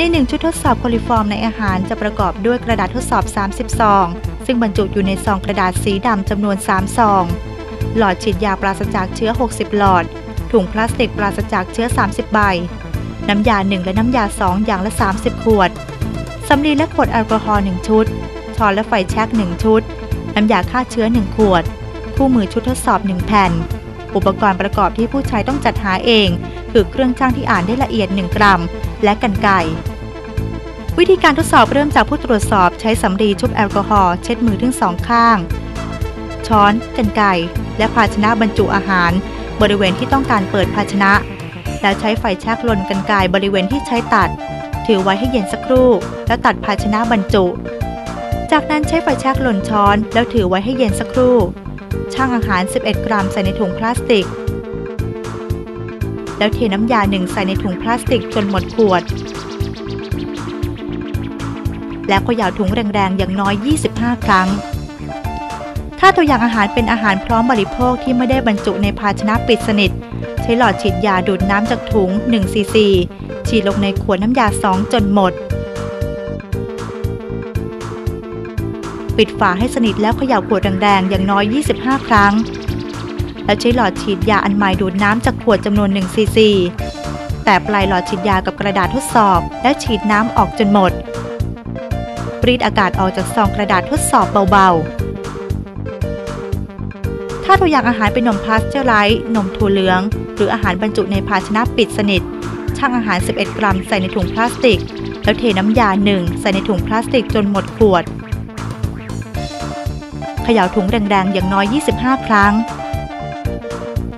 ในหนึ่งชุดทดสอบโคลิฟอร์มในอาหารจะประกอบด้วยกระดาษทดสอบ 30 ซอง ซึ่งบรรจุอยู่ในซองกระดาษสีดำจำนวน 3 ซอง หลอดฉีดยาปราศจากเชื้อ 60 หลอด ถุงพลาสติกปราศจากเชื้อ 30 ใบ น้ำยา 1 และน้ำยา 2 อย่างละ 30 ขวด สำลีและขวดแอลกอฮอล์ 1 ชุด ช้อนและไฟแช็ก 1 ชุด น้ำยาฆ่าเชื้อ 1 ขวด คู่มือชุดทดสอบ 1 แผ่น อุปกรณ์ประกอบที่ผู้ใช้ต้องจัดหาเอง คือเครื่องช่างที่อ่านได้ละเอียด 1 กรัม และกันไก่วิธีการทดสอบเริ่มจากผู้ตรวจสอบใช้สำลีชุบแอลกอฮอล์เช็ดมือทั้งสองข้าง ช้อนกันไก่และภาชนะบรรจุอาหาร บริเวณที่ต้องการเปิดภาชนะ แล้วใช้ไฟแช็กลนกันไก่บริเวณที่ใช้ตัด ถือไว้ให้เย็นสักครู่ แล้วตัดภาชนะบรรจุ จากนั้นใช้ไฟแช็กลนช้อน แล้วถือไว้ให้เย็นสักครู่ ช่างอาหาร 11 กรัมใส่ในถุงพลาสติก แล้วเทน้ำยาหนึ่งใส่ในถุงพลาสติกจนหมดขวด แล้วก็ยาวถุงแรงๆอย่างน้อย 25 ครั้ง ถ้าตัวอย่างอาหารเป็นอาหารพร้อมบริโภคที่ไม่ได้บรรจุในภาชนะปิดสนิท ใช้หลอดฉีดยาดูดน้ำจากถุง1ซีซีฉีดลงในขวดน้ำยา 2 จนหมด ปิดฝาให้สนิทแล้วเขย่าขวดแรงๆอย่างน้อย 25 ครั้ง แล้วใช้หลอดฉีดยาอันใหม่ดูดน้ำจากขวดจำนวน1ซีซีแต่ปลายหลอดฉีดยากับกระดาษทดสอบ และฉีดน้ำออกจนหมดปรีดอากาศออกจากซองกระดาษทดสอบเบาๆ ถ้าตัวอย่างอาหารเป็นนมพาสเจอร์ไลท์นมถั่วเหลือง หรืออาหารบรรจุในภาชนะปิดสนิทช่างอาหาร 11 กรัมใส่ในถุงพลาสติก แล้วเทน้ำยาหนึ่งใส่ในถุงพลาสติกจนหมดขวดเขย่าถุงแรงๆ อย่างน้อย 25 ครั้ง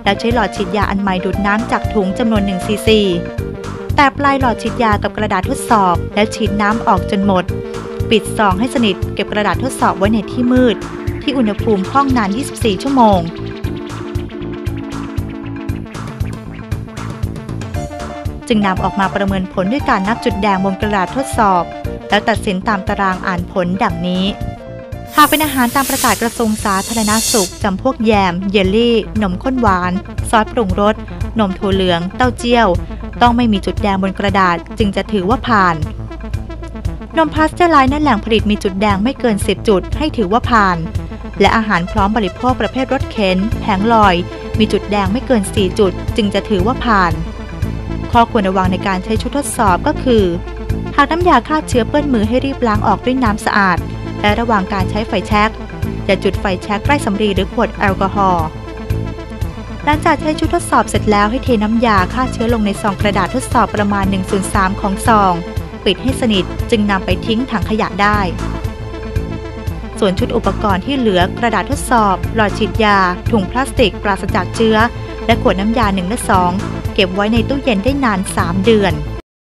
แล้วใช้หลอดฉีดยาอันใหม่ดูดน้ำจากถุงจำนวน1ซีซีแต่ปลายหลอดฉีดยากับกระดาษทดสอบ แล้วฉีดน้ำออกจนหมด ปิดซองให้สนิทเก็บกระดาษทดสอบไว้ในที่มืด ที่อุณหภูมิห้องนาน 24 ชั่วโมงจึงนำออกมาประเมินผลด้วยการนับจุดแดงบนกระดาษทดสอบ แล้วตัดสินตามตารางอ่านผลดังนี้ หากเป็นอาหารตามประกาศกระทรวงสาธารณาสุขจำพวกแยม เยลลี่ นมข้นหวาน ซอสปรุงรส นมถั่วเหลือง เต้าเจี้ยว ต้องไม่มีจุดแดงบนกระดาษจึงจะถือว่าผ่าน นมพาสเจอร์ไลน์และแหล่งผลิตมีจุดแดงไม่เกิน 10 จุดให้ถือว่าผ่าน และอาหารพร้อมบริโภคประเภทรถเข็นแผงลอย มีจุดแดงไม่เกิน 4 จุด จึงจะถือว่าผ่าน ข้อควรระวังในการใช้ชุดทดสอบก็คือ หากน้ำยาฆ่าเชื้อเปื้อนมือให้รีบล้างออกด้วยน้ำสะอาด และระหว่างการใช้ไฟแช็กอย่าจุดไฟแช็กใกล้สำลีหรือขวดแอลกอฮอล์หลังจากใช้ชุดทดสอบเสร็จแล้วให้เทน้ำยาฆ่าเชื้อลงในซองกระดาษทดสอบประมาณ1ส่วน3ของซอง ปิดให้สนิทจึงนำไปทิ้งถังขยะได้ ส่วนชุดอุปกรณ์ที่เหลือกระดาษทดสอบ หลอดฉีดยา ถุงพลาสติกปราศจากเชื้อ และขวดน้ำยา1และ2เก็บไว้ในตู้เย็นได้นาน 3 เดือน